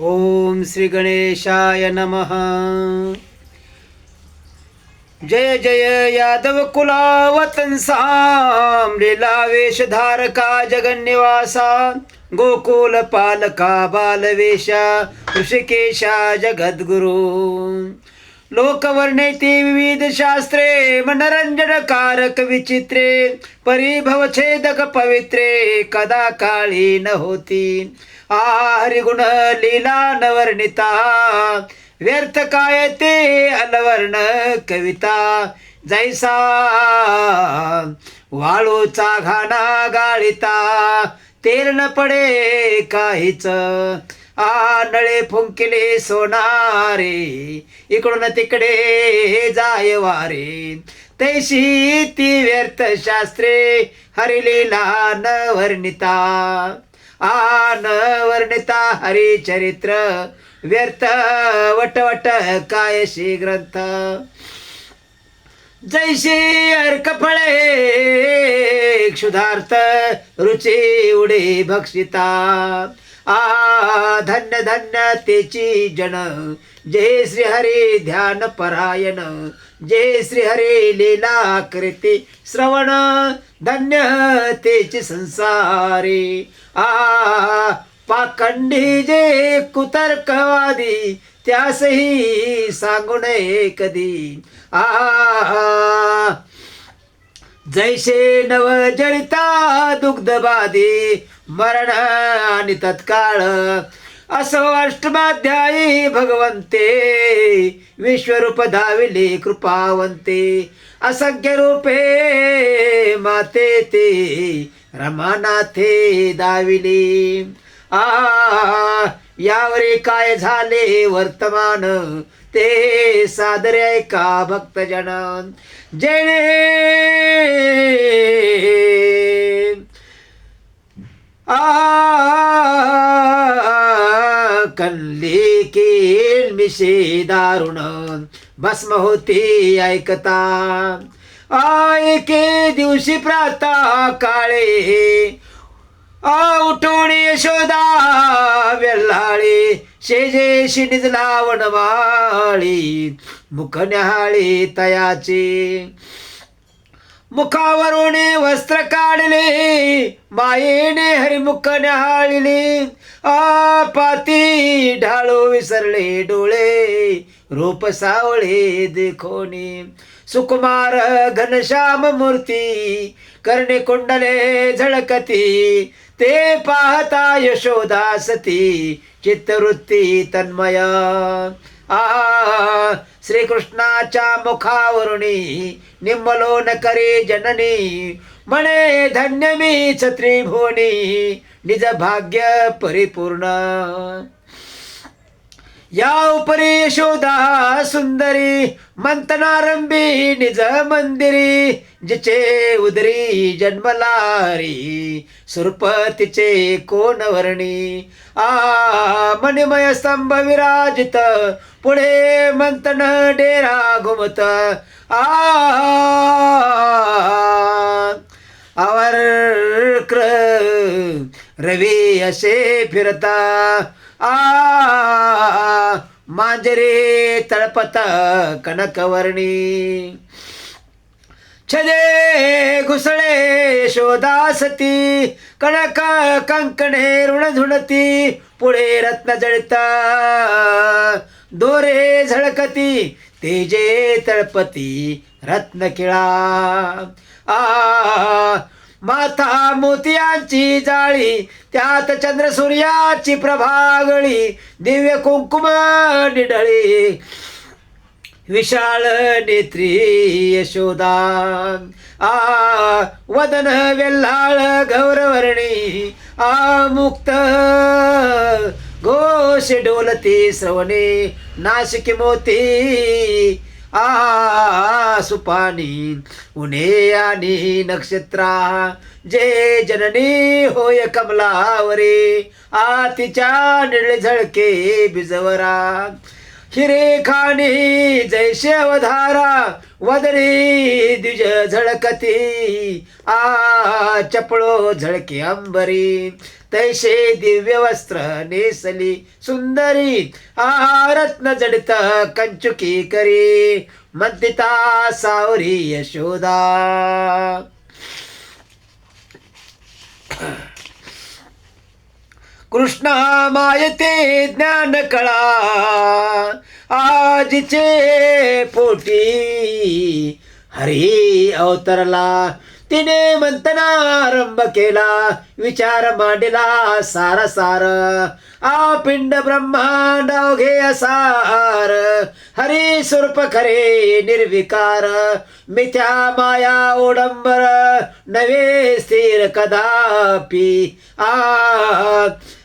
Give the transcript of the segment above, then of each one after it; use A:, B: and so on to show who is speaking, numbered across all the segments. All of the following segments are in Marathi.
A: ओम श्री गणेशाय नमः। जय जय यादव कुलावतंसाम लीला वेशधारका जगन्निवासा गोकुल पालका बालवेशा ऋषिकेशा जगद्गुरू। लोकवर्णेती विविध शास्त्रे मनरंजनकारक विचित्रे परिभवछेदक पवित्रे कदा काळी न होती. आ लीला लीला वर्णिता व्यर्थ काय ते अलवर्ण कविता. जैसा वाळूचा घाणा गाळिता तेल न पडे काहीच. आनळे फुंकिले सोनारे इकडून तिकडे जाय वारे तैशी ती व्यर्थ शास्त्रे हरिलीला न वर्णिता आन वर्णिता हरिचरित्र व्यर्थ वटवट कायशी ग्रंथ जैशी अर्क फळे क्षुधार्थ रुची उडे भक्षिता आ धन्य धन्य तेची जन. जय श्री हरे ध्यान परायण. जय श्री हरे लीला कृती श्रवण. धन्य तेची संसारे. आ पाखंडी जे कुतर्कवादी त्यासही सांगू नये कधी आ जैसे नवजळिता दुग्धबादी मरण आणि तत्काळ. असो अष्टमाध्यायी भगवंते विश्वरूप धाविले कृपावंते असंख्य रूपे माते ते रमानाथे दाविले आ यावरी काय झाले वर्तमान ते सादरे ऐका भक्तजन. जेणे कल्ली केल मिशे दारुण भस्म होती ऐकता आयके दिवशी प्राता काळे आ उठून यशोदा वेल्हाळे शेजेशी निजला वनमाळी मुख न्याहाळी तयाचे मुखावरून वस्त्र काढले मायेने हरिमुख न्याहाळले. आपाती ढाळो विसरले डोळे रूप सावळे देखोनी. सुकुमार घनश्याम मूर्ती करणे कुंडले झळकती. ते पाहता यशोदा सती चित्तवृत्ती तन्मया. आ श्रीकृष्णाच्या मुखावरुणी निम्मलो करे जननी म्हणे धन्य मी त्रिभुवनी निज भाग्य परिपूर्ण. या उपरी यशोदा सुंदरी मंथनारंभी निज मंदिरी जिचे उदरी जन्मलारी सुरपतीचे कोण वर्णी? आ मणिमय स्तंभ विराजित पुढे मंतन डेरा घुमत आ आवर रवी असे फिरता आ मांजरे तळपत कनकवर्णी. छदे घुसळे शोधासती कणक कंकणे ऋण झुणती पुढे रत्न जळता. दोरे झळकती तेजे तळपती रत्नकिळा. आ माथा मोतियांची जाळी त्यात चंद्र सूर्याची प्रभागळी दिव्य कुंकुम निढळी. विशाळ नेत्री यशोदा. आ वदन वेल्हाळ गौरवर्णी. आ मुक्त घोष डोलती श्रवणे. नाशिक मोती आ सुपानी उन्हे आणि नक्षत्रा जे जननी होय कमलावरे आतीच्या निळझळके निळे झळके बिजवरा. हिरे खाणी जैसे अवधारा वदरी द्विज झळकती आ चपळो झळके अंबरी तैसे दिव्य वस्त्र नेसली सुंदरी आ रत्न जडित कंचुकी करी मंदिता सावरी यशोदा. कृष्ण मायते ज्ञान कळा आजचे पोटी. हरी अवतरला. तिने मंथनारंभ केला विचार मांडला सार सार. आ पिंड ब्रह्मांड अवघे असार. हरी स्वरूप खरे निर्विकार. मिथ्या माया ओडंबर नवे स्थिर कदापि. आ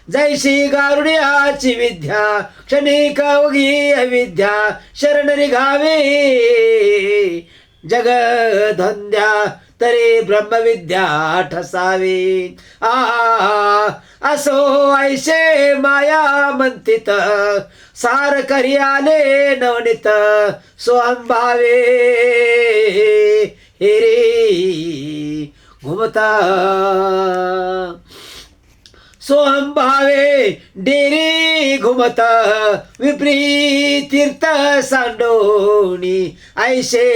A: जैशी गारुड्याची विद्या क्षणिक अवघी अविद्या शरण निघावे. जगधंद्या तरी ब्रह्मविद्या ठसावी. आ असो ऐशे माया मंतित. सार करियाले आले नवनीत हे रे घुमता. सोहम भावे डेरी घुमत. विपरीत तीर्थ सांडोणी ऐशे.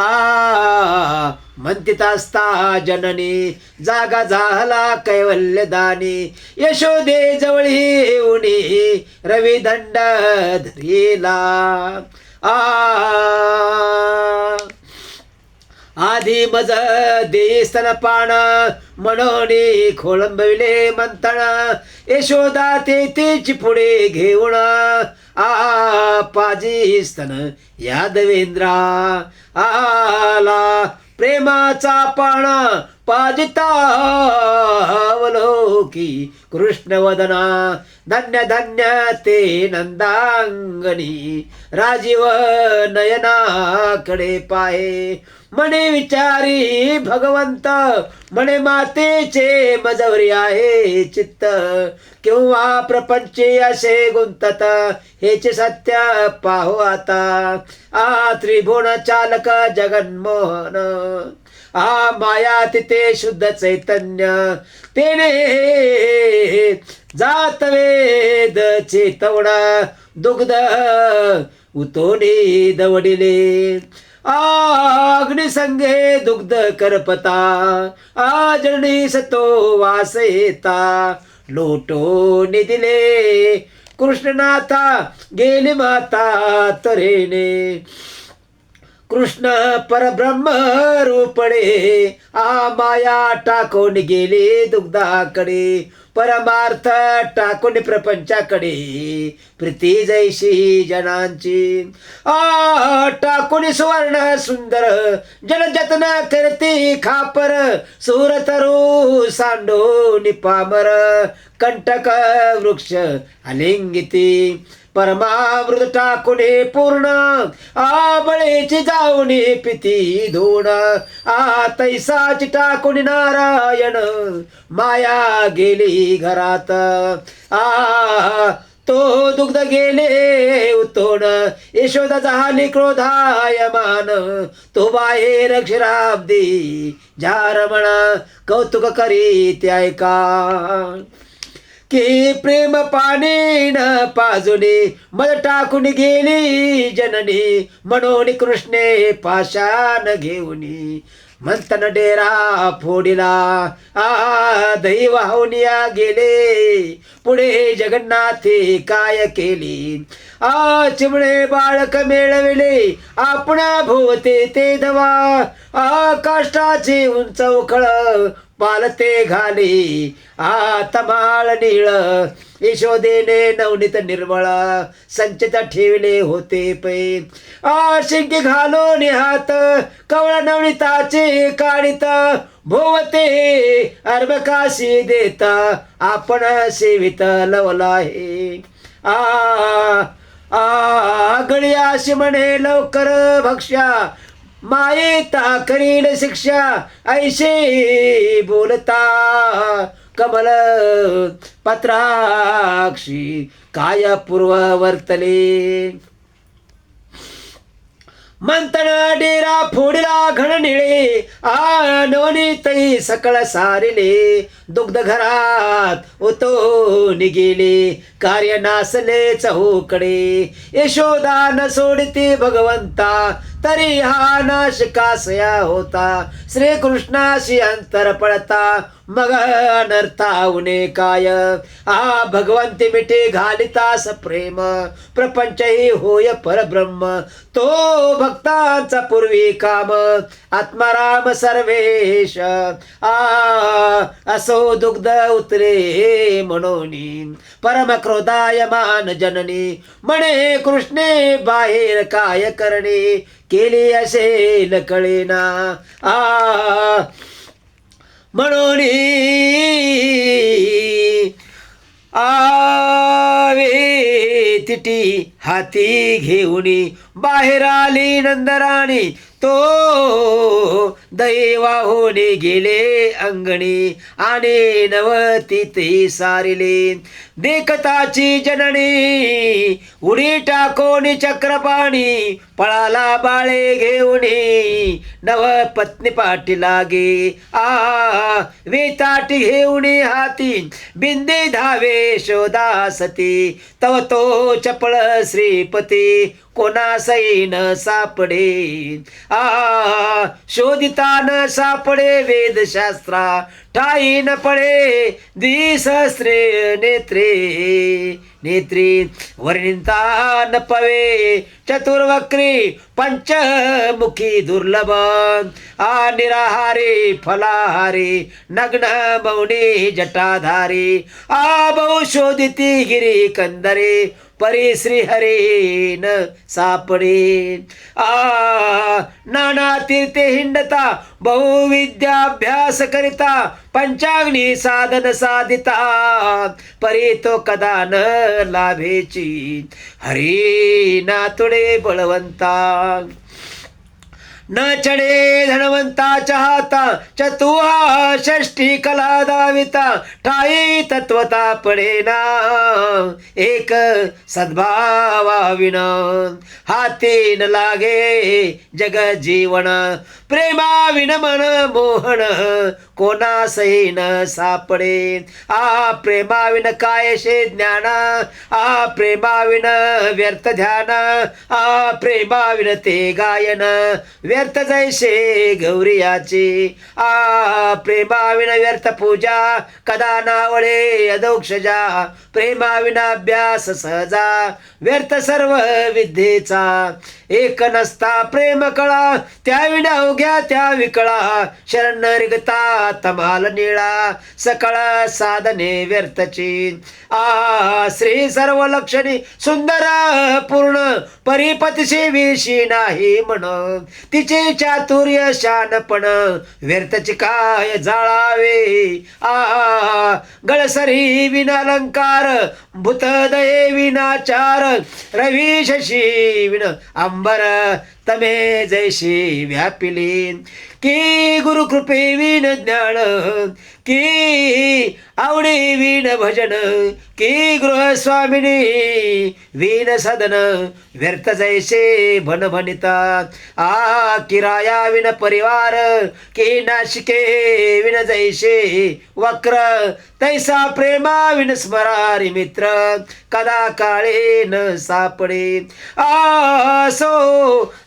A: आ म्हणतीत असता जननी जागा झाला कैवल्यदानी यशोदे जवळी येऊनी रवी दंड धरीला. आ आधी मज देसन पाण म्हणून खोळंबविले मंथन. यशोदा ते तेची पुढे घेऊन. आ पाजी स्तन यादवेंद्रा आला प्रेमाचा पाणा पाजितावलोकी कृष्णवदना धन्य धन्य ते नंदांगणी राजीव नयनाकडे पाहे. म्हणे विचारी भगवंत म्हणे मातेचे मजवरी आहे चित्त. किंवा प्रपंच असे गुंतत हेचे सत्य पाहू आता. आ त्रिभुवन चालक जगन्मोहन. आ माया तिथे शुद्ध चैतन्य. तेने जात वेद चेतवणा दुग्ध उतोडी दवडिले. अग्निसंगे दुग्ध करपता आजणी सतो वास येता लोटो दिले कृष्णनाथा गेली माता तरेने कृष्ण परब्रह्म रूपणे आ माया टाकून गेले दुग्धाकडे. परमार्थ टाकून प्रपंचाकडे. प्रीती जैशी जनांची. आ टाकून सुवर्ण सुंदर जल जतन करती खापर. सुरतरू सांडो निपामर कंटक वृक्ष अलिंगिती परमामृत टाकुणे पूर्ण आबळेची जाऊने पिती धुण आतैसाची टाकुणी नारायण माया गेली घरात. आ तो दुग्ध गेले उतोण यशोदा झाली क्रोधायमान. तो बाहेर क्षीराब्दी म्हणा कौतुक करी ते ऐका की प्रेम पाणी न पाजुनी मध टाकून गेली जननी म्हणून कृष्णे पाशान घेऊनी मंथन डेरा फोडिला आ दही वाहुनिया गेले पुढे जगन्नाथे काय केली आ चिमणे बाळक मेळविले आपणा भोवते ते धवा आ काष्टाचे उंच उखळ पालते घाली. आ तमाळ निळ यशोदेने नवनीत निर्मळ संचित ठेवले होते पै. आ शिंकी घालून हात कवळ नवनीताचे काढित भोवते अर्भकाशी देता आपण सेवित लवला हे आ आगळी अशी म्हणे लवकर भक्ष्या. माये करील शिक्षा ऐशे बोलता. कमल पत्राक्षी काय पूर्व वर्तले. मंथन डेरा फोडला घन निळे आनवनीतही सकळ सारिले दुग्ध घरात उतो निगेले कार्य नासले चहूकडे यशोदा न सोडते भगवंता तरी हा नाश कासया होता. श्रीकृष्णाशी अंतर पडता. मग अनर्थावने काय? आ भगवंती मिठी घालितास प्रेम. प्रपंच ही होय परब्रह्म. तो भक्तांचा पूर्वी काम. आत्माराम सर्वेश. आ असो दुग्ध उतरे म्हणून परम क्रोधाय मान जननी. म्हणे कृष्णे बाहेर काय करणे? केली असेल कळेना आ म्हणून आवे तिटी हाती घेऊन बाहेर आली नंदराणी. तो दैवाहोने गेले अंगणी आणि नवती सारिले. देखताची जननी उडी टाकोणी चक्रपाणी पळाला बाळे घेऊन नव पत्नी पाठी लागे. आ वेताटी घेऊन हाती बिंदे धावे शोधासती तव तो चपळ श्रीपती कोणा सैन सापडे. आ शोधिता न सापडे वेदशास्त्रा. ठाई न पडे द्विसहस्रे नेत्रे नेत्री वर्णिता न पवे चतुर्वक्री पंचमुखी दुर्लभ आ निराहारी फलाहारी नग्न मौनी जटाधारी आ बहुशोधिती गिरी कंदरे परी श्री हरेन सापडे आ नाना तीर्थे हिंडता बहुविद्याभ्यास करिता पंचाग्नी साधन साधिता परी तो कदा न लाभेची. हरी नातुडे बळवंता. न चढे धनवंताच्या हाता चतुहा षष्टी कला दाविता ठाई तत्वता पडेना एक सद्भावा विना हाती न लागे जग जीवन प्रेमाविन मन मोहन कोणा सही न सापडे. आ प्रेमाविन कायशे ज्ञान आ प्रेमाविन व्यर्थ ध्यान आ प्रेमाविन ते गायन व्यर्थ व्यर्थ जैसे गौरियाची. आ प्रेमाविन व्यर्थ पूजा कदा नावळे अदोक्षजा प्रेमाविना अभ्यास सहजा व्यर्थ सर्व विद्येचा एक नसता प्रेम कळा त्या विना उघ्या त्या विकळा. शरण रिगता तमाल निळा सकळ साधने व्यर्थची. आ श्री सर्व लक्षणी सुंदर पूर्ण परिपतशी विषी नाही म्हण तिचे चातुर्य शानपण व्यर्थची काय जाळावे. आ गळसरी विनालंकार भूतदये विनाचार रवी शशी विन अंबर तमे जैशी व्यापिली। की गुरुकृपे विण ज्ञान की आवडी विण भजन की गृहस्वामिनी विण सदन व्यर्थ जैसे भन भनिता। आ किराया विन परिवार की नाशिके विन जैसे वक्र तैसा प्रेमा विन स्मरारी मित्र कदा काळे न सापडे। आसो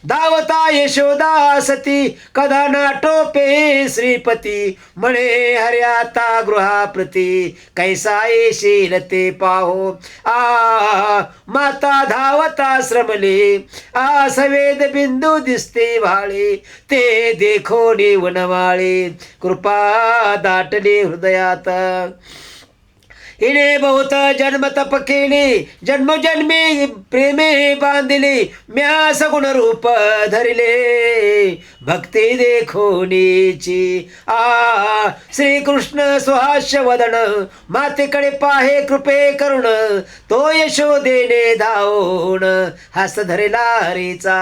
A: धावता यशोदा सती कदा ना टोपे श्रीपती. म्हणे हर्याता गृहाप्रती कैसा येशील ते पाहो. आ माता धावता श्रमले आ सवेद बिंदू दिसते भाळे ते देखो वनवाळे कृपा दाटले हृदयात. इणे बहुत जन्म तप केले जन्मोजन्मी प्रेमे बांधिली म्या सगुण रूप धरिले. भक्ती देखोनीची आ श्रीकृष्ण सुहास्य वदन मातेकडे पाहे कृपे करुण तो यशोदेने धावून हस धरिला हरीचा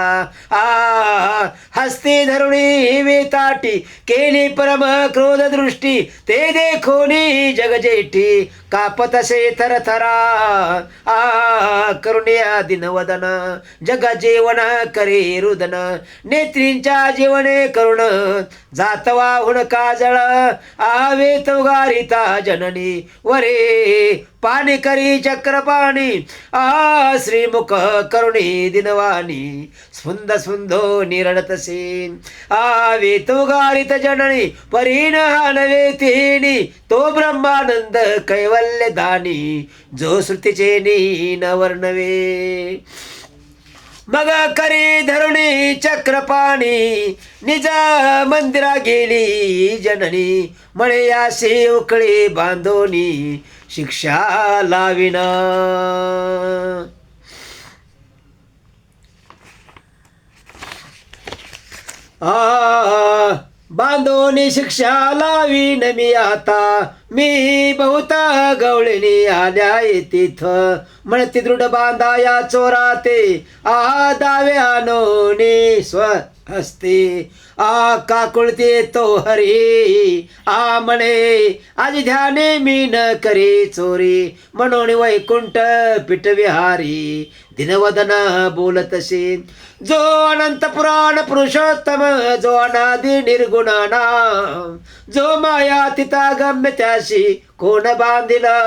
A: आ हस्ती धरुणी वेताटी केली परम क्रोध दृष्टी ते देखोनी जगजेठी कापत असे थरथरा आ करुण्या दिनवदन जग जेवण करे रुदन नेत्रींच्या जीवने करुण जात वाहून काजळ आवे गारिता जननी वरे पाणी करी चक्रपाणी आ श्रीमुख करुणी दिनवाणी. स्फुंद स्फुंदो निरडतसे आवे गारित जननी परीन हानवे तो ब्रह्मानंद कैवल्य दानी. जो श्रुतीचे न वर्णवे. मग करी धरुणी चक्रपाणी निज मंदिरा गेली जननी मळे असे उकळी बांधोनी शिक्षा लाविना. आ बांधोनी शिक्षा लावीन मी आता. मी बहुता गवळणी आल्या तिथ म्हणते दृढ बांधा या चोरा ते आ दाव्यानोनी स्व हस्ते. आ काकुळते तो हरी आ म्हणे आज ध्याने मी न करे चोरी म्हणून वैकुंठ पिठ विहारी दिनवदन बोलतसे जो अनंत पुराण पुरुषोत्तम जो अनादि निर्गुणाना जो माया तिता गम्य त्याशी कोण बांधिला?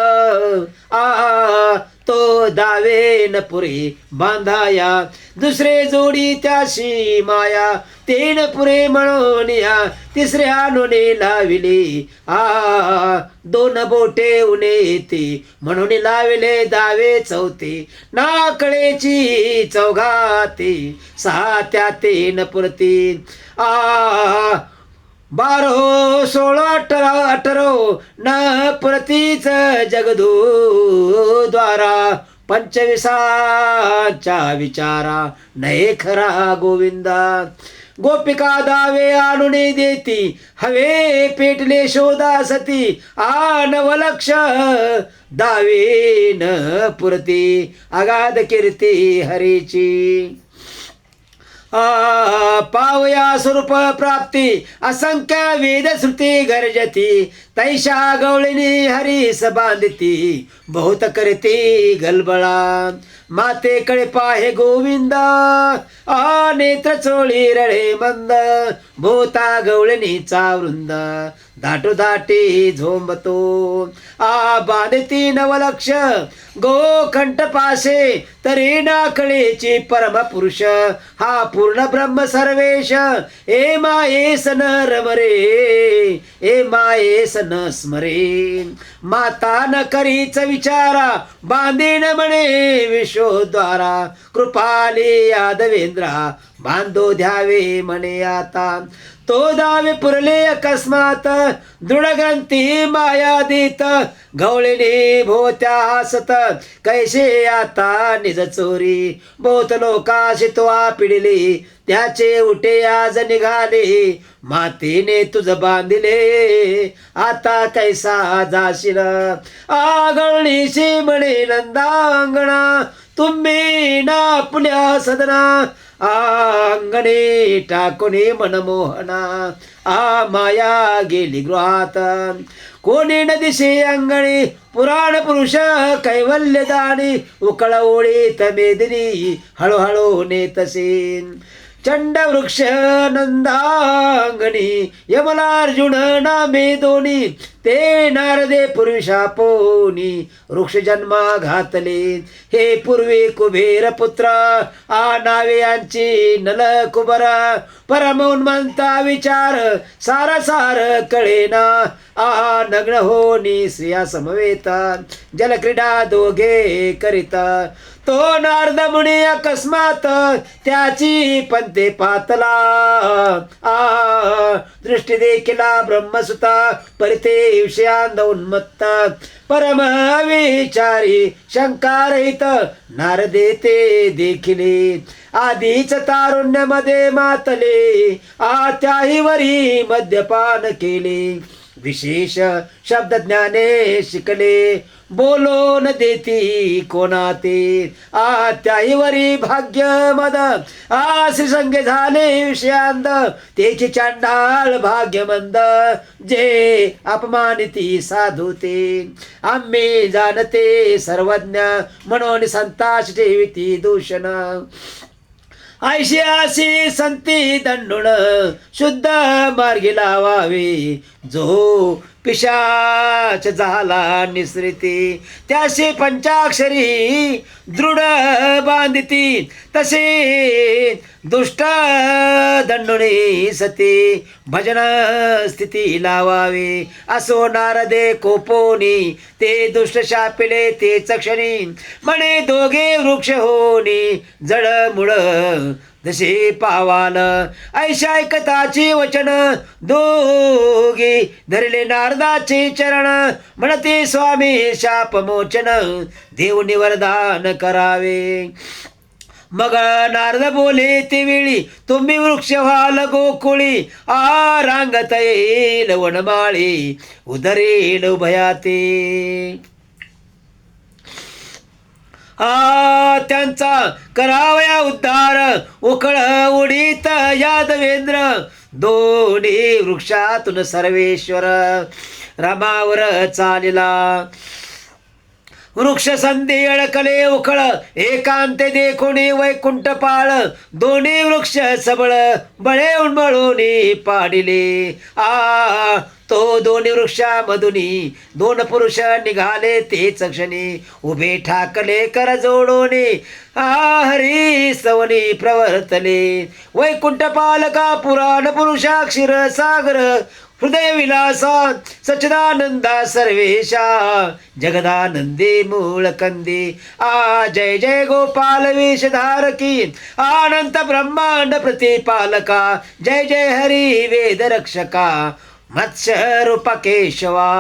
A: आ तो दावेन पुरी पुरे बांधाया. दुसरे जोडी त्याशी माया. तीन पुरे म्हणून या. तिसऱ्या नोने लाविली. आ दोन बोटे उने ती म्हणून लाविले दावे चौथी. नाकळेची चौघाती. सहा त्या तीन पुरती. आ बारो सोळा अठरा अठरो न प्रतीच जगधू द्वारा पंचविसाच्या विचारा नये खरा गोविंदा. गोपिका दावे आणून देती हवे पेटले शोधा सती आनवलक्ष दावे न पुरती अगाध कीर्ती हरीची. पावया स्वरूप प्राप्ती असंख्य वेद श्रुती गरजती. तैशा गवळीनी हरीस बांधती बहुत करती गलबळा. मातेकडे पाहे गोविंदा आ नेत्र चोळी रळे मंद भोता गवळणीचा वृंद. दाटो दाटी झोंबतो आ बांधती नवलक्ष गोकंठ पासे तरी नाकळेची परम पुरुष. हा पूर्ण ब्रह्म सर्वेश ए मायेस न रमरे ए मायेस न स्मरे माता न करीच विचारा बांधीन म्हणे विश्वद्वारा. कृपाले यादवेंद्रा बांधो द्यावे म्हणे आता. तो दावे पुरले अकस्मात दृढग्रंथी मायादीत गवळीने भोत्या हसत कैसे आता निज चोरी. बोत लोकाशी तो पिडिले त्याचे उठे आज निघाले. मातीने तुझ बांधिले आता कैसा जाशील? आगळणीशी म्हणे नंदांगणा. तुम्ही ना आपल्या सदना. अंगणे टाकुने मनमोहना. आ माया गेली गृहात. कोणी न दिसे अंगणी पुराण पुरुष कैवल्य दानी उकळ ओळीत मेदिनी हळूहळू नेतसे चंड वृक्ष नंदांगणी यमलार्जुन नामे दोनी ते नारदे पुरुषा पोनी वृक्ष जन्मा घातले हे पूर्वी कुबेर पुत्र आ नावे यांची नल कुबरा. परमोन्मंता विचार सार सार कळेना. आ नग्न होनी स्त्रिया समवेता जलक्रीडा दोघे करिता. तो नारद मुनी अकस्मात त्याची पंते पातला. आ दृष्टी देखिला ब्रह्मसुता परिते विषयांद उन्मत्त. परम विचारी शंकारहित नारदे ते देखिले. आधीच तारुण्यामध्ये मातले आत्याही वरी मद्यपान केले. विशेष शब्द ज्ञाने शिकले बोलो न देती कोणाते? आत्याईवरी भाग्य मद. आश्री संगे झाले विषयांद. तेची चांडाळ भाग्यमंद. जे अपमानिती साधूते. आम्ही जाणते सर्वज्ञ. म्हणून संताश ठेविती दूषण. ऐशी आशी संती दंडुण. शुद्ध मार्गी लावावी. जो पिशाच झाला निसृती. त्याशी पंचाक्षरी दृढ बांधिती. तसे दुष्ट दंडुणी सती. भजन स्थिती लावावे. असो नारदे कोपोनी. ते दुष्ट शापिले ते चक्षणी म्हणे दोघे वृक्ष होनी. जड मुळ जसे पावाल ऐशा ऐकताची वचन दोघे धरले नारदाचे चरण. म्हणते स्वामी शाप मोचन निवरदान करावे. मग नारद बोले ते वेळी तुम्ही वृक्ष व्हाल गोकुळी आ रांगत येईल वनमाळी उदरेल भयाते आ त्यांचा करावया उद्धार. उकळ उडीत यादवेंद्र दोन्ही वृक्षातून सर्वेश्वर रामावर चालिला. वृक्ष संधी अडकले उखळ एकांते देखोणी वैकुंठ पाळ. दोन्ही वृक्ष सबळ बळे उन्मळून पाडिले. आ तो दोन्ही वृक्षामधुनी दोन पुरुष निघाले तेच क्षणी उभे ठाकले कर जोडोनी आ हरी सवनी प्रवर्तले. वैकुंठ पालका पुराण पुरुषाक्षीर सागर हृदय विलासा सचदानंदा सर्वेशा जगदानंदी मूळ कंदी. आ जय जय गोपाल वेशधारकी आनंद ब्रह्मांड प्रतिपालका जय जय हरी वेद रक्षका मत्स्यरूप केशवा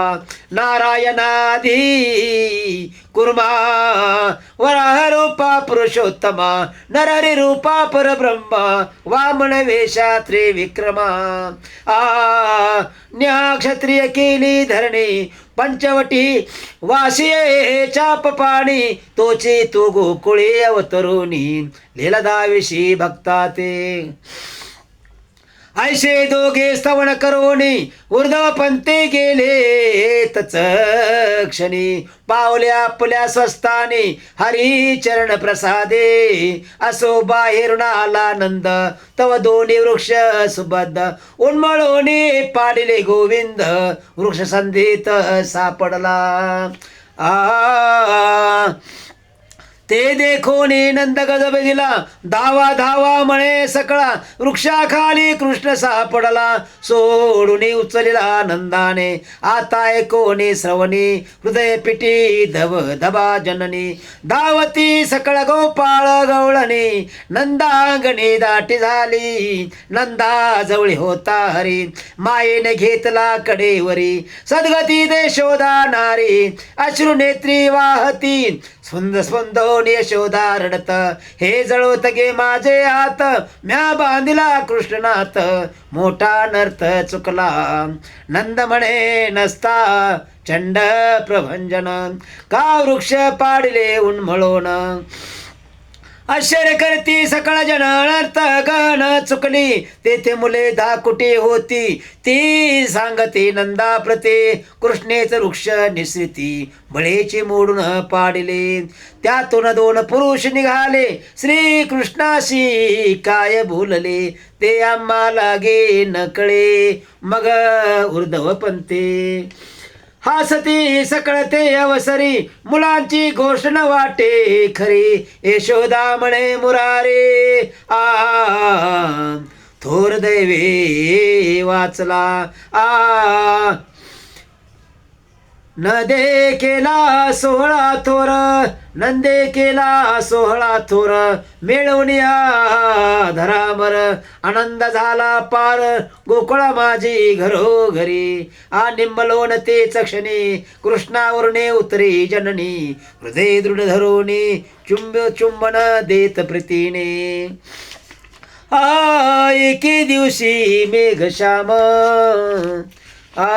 A: नारायणादी कुर्मा वराह रूपा पुरुषोत्तमा नरहरि रूपा परब्रह्मा वामन वेशा त्रिविक्रमा आ न्या क्षत्रिय केली धरणी पंचवटी वासिये चाप पाणी तोची तू गोकुळी अवतरुणी लीलदाविषी भक्ता ते। ऐसे दोघे स्तवन करोनी उर्धव पंते गेले तच क्षणी. पावल्या आपल्या स्वस्तानी हरी चरण प्रसादे. असो बाहेरून आला नंद तव दोन्ही वृक्ष सुबद्ध. उन्मळोने पाडिले गोविंद वृक्ष संधीत सापडला. आ ते देखोनी नंद गजब दिला धावा धावा म्हणे सकळा. वृक्षाखाली कृष्ण सापडला सोडून उचलला नंदाने आता कोणी श्रवणी. हृदय पिटी धव धबा जननी. धावती सकळ गोपाळ गवळणी. नंदांगणी दाटी झाली. नंदा जवळी होता हरी. मायेने घेतला कडेवरी. सद्गती देशोदा नारी. अश्रू नेत्री वाहती. स्पंद स्पंदोन यशोदा रडत हे जळवत गे माझे हात म्या बांधिला कृष्णनाथ मोठा नर्थ चुकला नंद म्हणे नसता चंड प्रभंजन का वृक्ष पाडले उन्मळोन आश्चर्य करती सकळ जनार्थ गण चुकली. तेथे मुले धाकुटी होती. ती सांगते नंदा प्रते कृष्णेच वृक्ष निसृती बळेचे मोडून पाडले. त्यातून दोन पुरुष निघाले. श्री कृष्णाशी काय बोलले? ते आम्हाला गे नकळे. मग उर्धव पंते हासती सकळते अवसरी मुलांची घोषणा वाटे खरी. यशोदा म्हणे मुरारे आ थोर दैवे वाचला. आ नदे केला सोहळा थोर नंदे केला सोहळा थोर मिळवून धरामर. आनंद झाला पार गोकुळा माझी घरोघरी. आ निंबलोन ते चक्षणी कृष्णावरणे उतरी जननी. हृदय दृढ धरुणी चुंब चुंबन देत प्रीतीने. आ एके दिवशी मेघश्याम. आ